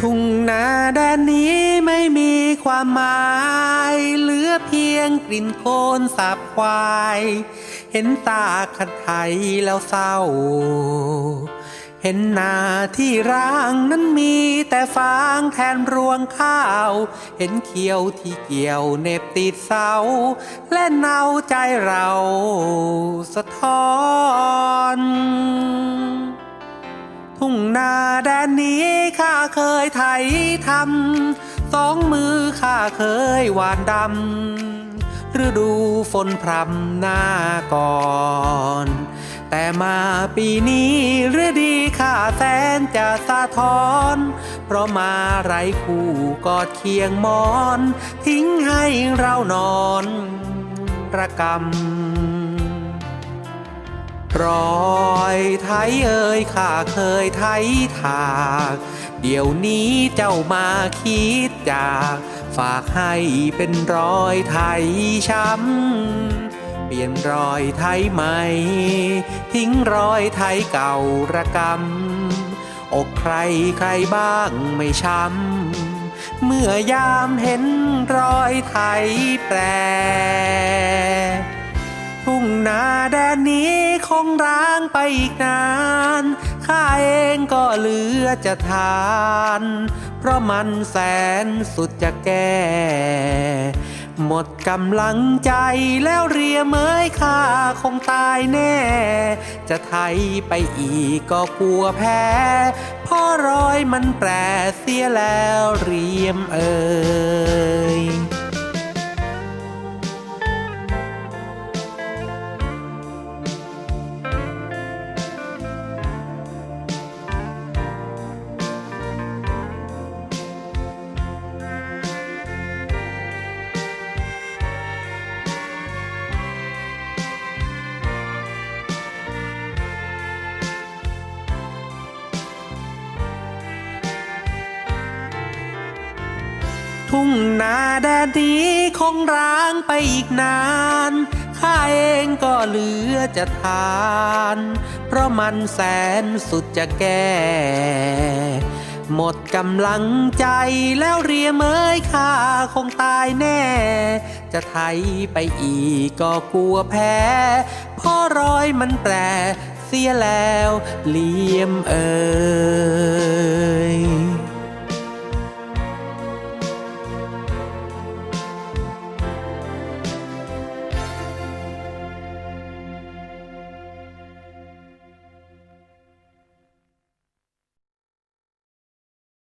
ทุ่งนาแดนนี้ไม่มีความหมาย เหลือเพียงกลิ่นโคลนสาบควาย เห็นตาขัดไทยแล้วเศร้า เห็นนาที่ร้างนั้นมีแต่ฟางแทนรวงข้าว เห็นเขียวที่เกี่ยวเหน็บติดเสา และเนาใจเราสะท้อน ทุ่งนา ยไถทำสองมือข้าเคยหวานดำฤดูฝนพรำหน้าก่อนแต่มาปีนี้ฤดีข้าแสนจะสะท้อน เพราะมาไรคู่กอดเคียงมอน ทิ้งให้เรานอน ระกำ รอยไทยเอ่ยข้าเคยไทยถาก เดี๋ยวนี้เจ้ามาคิดจาก ฝากให้เป็นรอยไทยช้ำ เปลี่ยนรอยไทยใหม่ ทิ้งรอยไทยเก่าระกำ อกใครใครบ้างไม่ช้ำ เมื่อยามเห็นรอยไทยแปร ทุ่งนาแดนนี้คงร้างไปอีกนาน ข้าเองก็เหลือจะทาน เพราะมันแสนสุดจะแก้หมดกำลังใจแล้วเรียเมยข้าคงตายแน่ จะไทยไปอีกก็กลัวแพ้เพ่อรอยมันแปรเสียแล้วเรียมเอ่ย ทุ่งนาแดนนี้คงร้างไปอีกนานข้าเองก็เหลือจะทาน เพราะมันแสนสุดจะแก้หมดกำลังใจแล้วเรียเมยข้าคงตายแน่ จะไทยไปอีกก็กลัวแพ้เพ่อรอยมันแปรเสียแล้วเลียมเอ่ย